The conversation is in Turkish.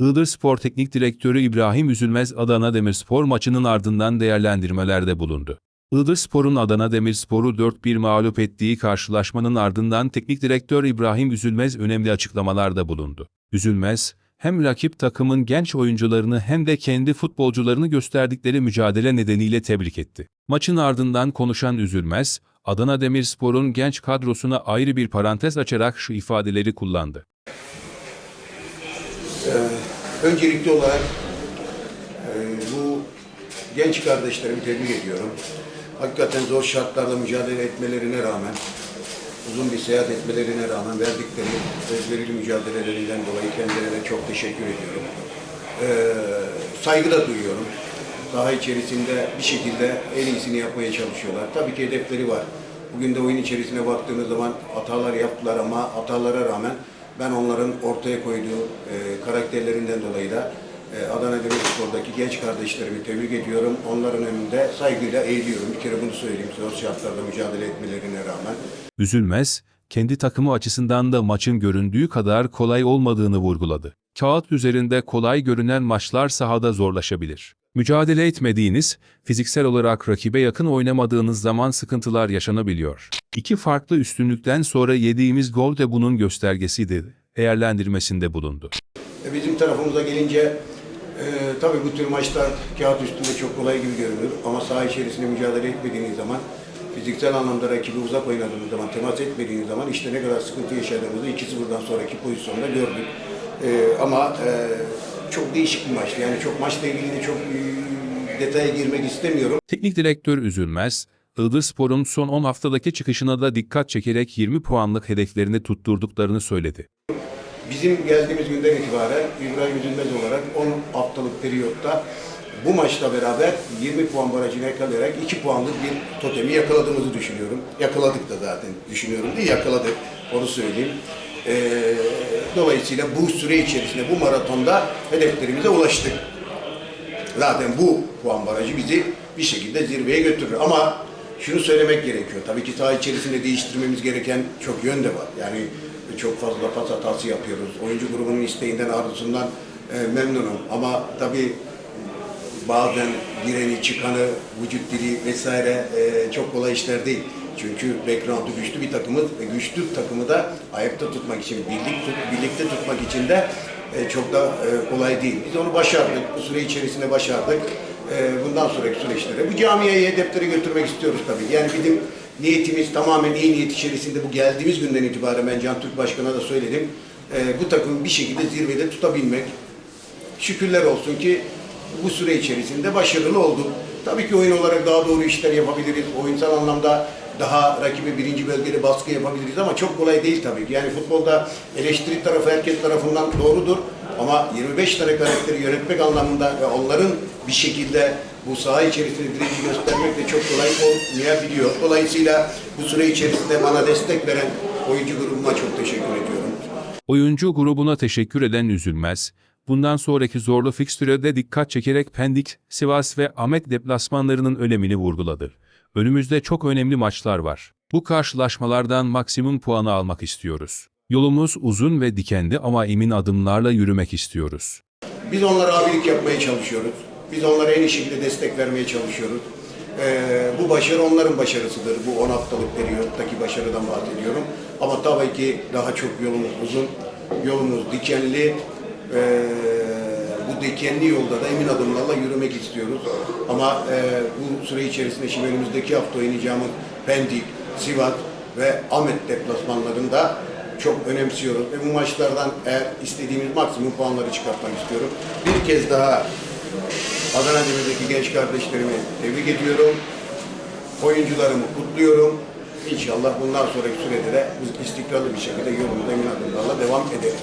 Iğdır Spor Teknik Direktörü İbrahim Üzülmez Adana Demirspor maçının ardından değerlendirmelerde bulundu. Iğdır Spor'un Adana Demirspor'u 4-1 mağlup ettiği karşılaşmanın ardından teknik direktör İbrahim Üzülmez önemli açıklamalarda bulundu. Üzülmez, hem rakip takımın genç oyuncularını hem de kendi futbolcularını gösterdikleri mücadele nedeniyle tebrik etti. Maçın ardından konuşan Üzülmez, Adana Demirspor'un genç kadrosuna ayrı bir parantez açarak şu ifadeleri kullandı. Öncelikli olarak e, bu genç kardeşlerimi tebrik ediyorum. Hakikaten zor şartlarda mücadele etmelerine rağmen, uzun bir seyahat etmelerine rağmen verdikleri özverili mücadelelerinden dolayı kendilerine çok teşekkür ediyorum. E, saygı da duyuyorum. Daha içerisinde bir şekilde en iyisini yapmaya çalışıyorlar. Tabii ki hedefleri var. Bugün de oyun içerisine baktığınız zaman hatalar yaptılar ama hatalara rağmen ben onların ortaya koyduğu e, karakterlerinden dolayı da e, Adana Demirspor'daki genç kardeşlerimi tebrik ediyorum. Onların önünde saygıyla eğiliyorum. Bir kere bunu söyleyeyim. Zor şartlarda mücadele etmelerine rağmen. Üzülmez, kendi takımı açısından da maçın göründüğü kadar kolay olmadığını vurguladı. Kağıt üzerinde kolay görünen maçlar sahada zorlaşabilir. Mücadele etmediğiniz, fiziksel olarak rakibe yakın oynamadığınız zaman sıkıntılar yaşanabiliyor. İki farklı üstünlükten sonra yediğimiz gol de bunun göstergesiydi, değerlendirmesinde bulundu. E, Bizim tarafımıza gelince e, tabii bu tür maçlar kağıt üstünde çok kolay gibi görünür ama saha içerisinde mücadele etmediğiniz zaman fiziksel anlamda rakibi uzak oynadığınız zaman, temas etmediğiniz zaman işte ne kadar sıkıntı yaşadığımızı 2-0'dan sonraki pozisyonda gördük. E, ama e, çok değişik bir maçtı. Yani çok maçla ilgili de çok e, detaya girmek istemiyorum. Teknik direktör Üzülmez, Iğdırspor'un son 10 haftadaki çıkışına da dikkat çekerek 20 puanlık hedeflerini tutturduklarını söyledi. Bizim geldiğimiz günden itibaren İbrahim Üzülmez olarak 10 haftalık periyotta bu maçla beraber 20 puan barajını yakalayarak 2 puanlık bir totemi yakaladığımızı düşünüyorum. Yakaladık da zaten düşünüyorum değil yakaladık onu söyleyeyim. Ee, dolayısıyla bu süre içerisinde bu maratonda hedeflerimize ulaştık. Zaten bu puan barajı bizi bir şekilde zirveye götürür. Ama şunu söylemek gerekiyor. Tabii ki saha içerisinde değiştirmemiz gereken çok yön de var. Yani çok fazla pas hatası yapıyoruz. Oyuncu grubunun isteğinden, arzusundan e, memnunum. Ama tabii bazen gireni, çıkanı, vücut dili vesaire e, çok kolay işler değil. Çünkü background'u güçlü bir takımız ve güçlü takımı da ayakta tutmak için, birlik birlikte tutmak için de e, çok da e, kolay değil. Biz onu başardık, bu süre içerisinde başardık. E, bundan sonraki süreçlere bu camiayı hedeflere götürmek istiyoruz tabii. Yani bizim niyetimiz tamamen iyi niyet içerisinde bu geldiğimiz günden itibaren ben Can Türk Başkan'a da söyledim. E, bu takımı bir şekilde zirvede tutabilmek. Şükürler olsun ki bu süre içerisinde başarılı olduk. Tabii ki oyun olarak daha doğru işler yapabiliriz. Oyunsal anlamda daha rakibi birinci bölgede baskı yapabiliriz ama çok kolay değil tabii ki. Yani futbolda eleştiri tarafı herkes tarafından doğrudur. Ama 25 tane karakteri yönetmek anlamında ve onların bir şekilde bu saha içerisinde direnci göstermek de çok kolay olmayabiliyor. Dolayısıyla bu süre içerisinde bana destek veren oyuncu grubuma çok teşekkür ediyorum. Oyuncu grubuna teşekkür eden Üzülmez, bundan sonraki zorlu fikstürede dikkat çekerek Pendik, Sivas ve Ahmet deplasmanlarının önemini vurguladı. Önümüzde çok önemli maçlar var. Bu karşılaşmalardan maksimum puanı almak istiyoruz. Yolumuz uzun ve dikenli ama emin adımlarla yürümek istiyoruz. Biz onlara abilik yapmaya çalışıyoruz. Biz onlara en iyi şekilde destek vermeye çalışıyoruz. Ee, bu başarı onların başarısıdır. Bu 10 haftalık periyottaki başarıdan bahsediyorum. Ama tabii ki daha çok yolumuz uzun, yolumuz dikenli. Ee, dikenli yolda da emin adımlarla yürümek istiyoruz. Ama e, bu süre içerisinde şimdi önümüzdeki hafta oynayacağımız Pendik, Sivas ve Ahmet deplasmanlarında çok önemsiyoruz. Ve bu maçlardan eğer istediğimiz maksimum puanları çıkartmak istiyorum. Bir kez daha Adana Demir'deki genç kardeşlerimi tebrik ediyorum. Oyuncularımı kutluyorum. İnşallah bundan sonraki sürede de istikrarlı bir şekilde yolumuza emin adımlarla devam ederiz.